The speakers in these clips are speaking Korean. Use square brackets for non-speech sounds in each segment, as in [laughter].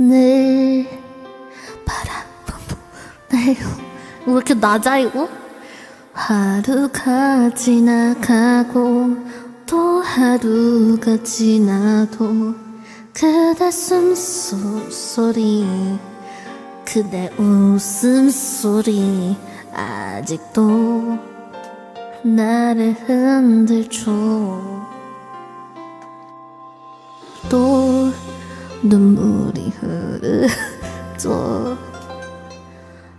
늘 바라보나요? 왜 이렇게 낮아 이거? 하루가 지나가고 또 하루가 지나도 그대 숨소리 그대 웃음소리 아직도 나를 흔들죠 또 눈물이 흐르죠.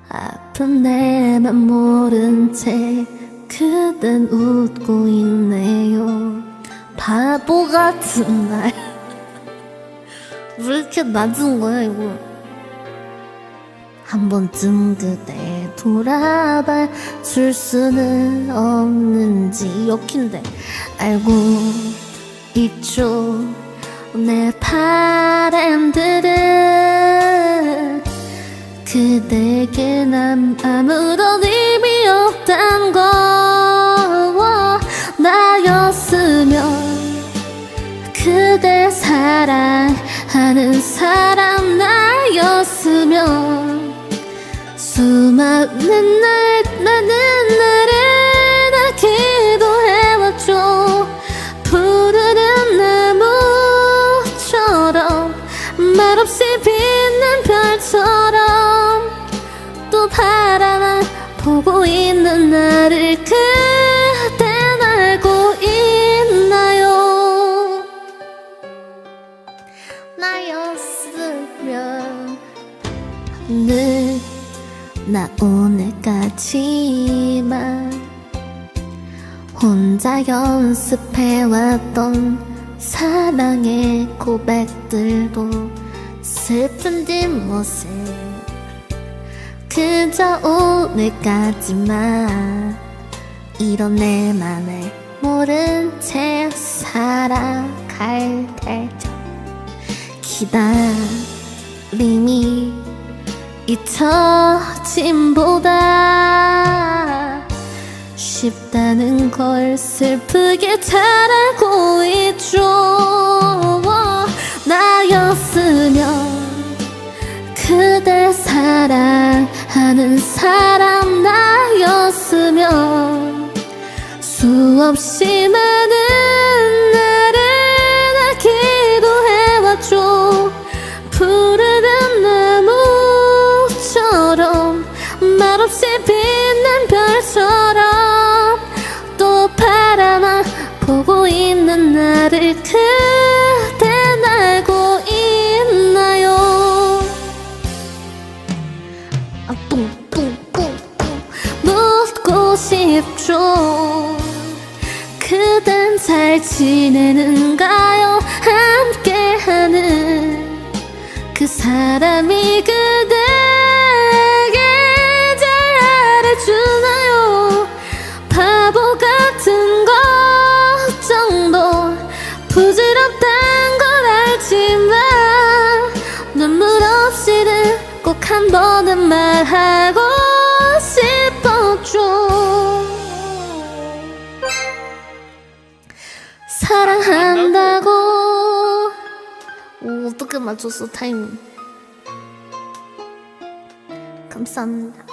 아픈 내맘 모른 채 그댄 웃고 있네요. 바보 같은 날. [laughs] 왜 이렇게 낮은 거야 이거? 한 번쯤 그대 돌아봐 줄 수는 없는지 욕인데. 알고 있죠 내 바람들은 그대에게 난 아무런 의미 없단 거 나였으면 그대 사랑하는 보고 있는 나를 그댄 알고 있나요? 나였으면 늘 나 오늘까지만 혼자 연습해왔던 사랑의 고백들도 슬픈 뒷모습 그저 오늘까지만 이런 내 맘을 모른 채 살아갈 테죠. 기다림이 잊혀짐보다 쉽다는 걸 슬프게 잘 알고 있죠. 나였으 사랑하는 사람 나였으면 수없이 많은 나를 나 기도해왔죠. 푸르른 나무처럼 말없이 빛난 별처럼 또 바라만 보고 있는 나를 그 싶죠. 그댄 잘 지내는가요? 함께하는 그 사람이 그대에게 잘 알아주나요? 바보 같은 걱정도 부질없단 걸 알지만 눈물 없이는 꼭 한 번은 말하고 어떻게 맞췄어 타이밍? 감사합니다